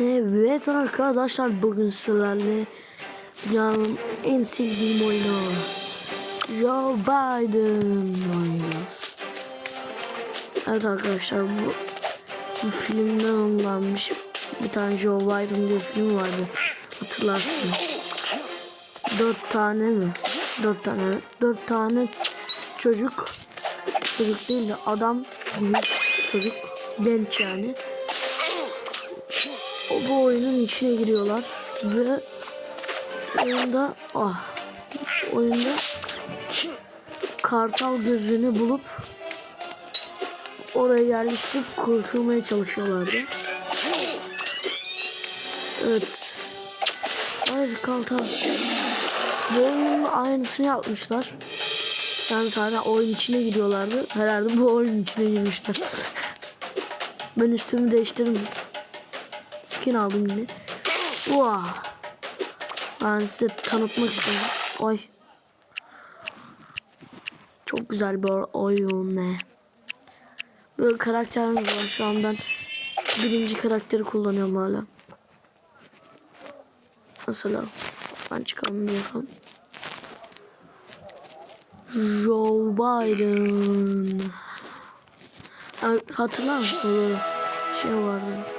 Evet arkadaşlar bugün sizlerle dünyanın en sevdiğim oyunu Joe Biden oynuyoruz. Evet arkadaşlar bu, bu filmden alınmış bir tane Joe Biden diye film vardı hatırlarsınız. Dört tane mi? Dört tane. Dört tane çocuk çocuk değil de adam gibi çocuk genç yani. O bu oyunun içine giriyorlar ve oyunda ah oyunda kartal gözünü bulup oraya yerleştirip kurtulmaya çalışıyorlardı. Evet. Hayır kartal. Bu oyunun aynısını yapmışlar. Yani sadece oyun içine giriyorlardı. Herhalde bu oyun içine girmişler. ben üstümü değiştirdim. Skin aldım yine. Vah. Ben size tanıtmak istedim. Oy. Çok güzel bir oyun ne. Böyle karakterimiz var şu an ben birinci karakteri kullanıyorum hala. Mesela ben çıkalım bir bakalım. Joe Biden. Hatırlar mısın şey vardı.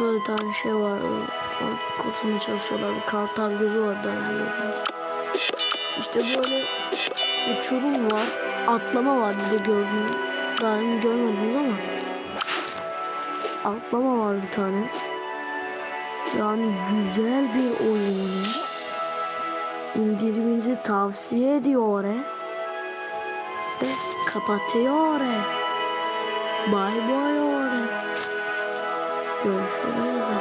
Böyle bir tane şey var. Kurtulmaya çalışıyorlar. Kartal gözü var İşte böyle uçurum var. Atlama var bir de gördüm. Daha önce görmediniz ama. Atlama var bir tane. Yani güzel bir oyun. İndirmenizi tavsiye ediyor. Ve kapatıyor. Bay bay. Görüşürüz.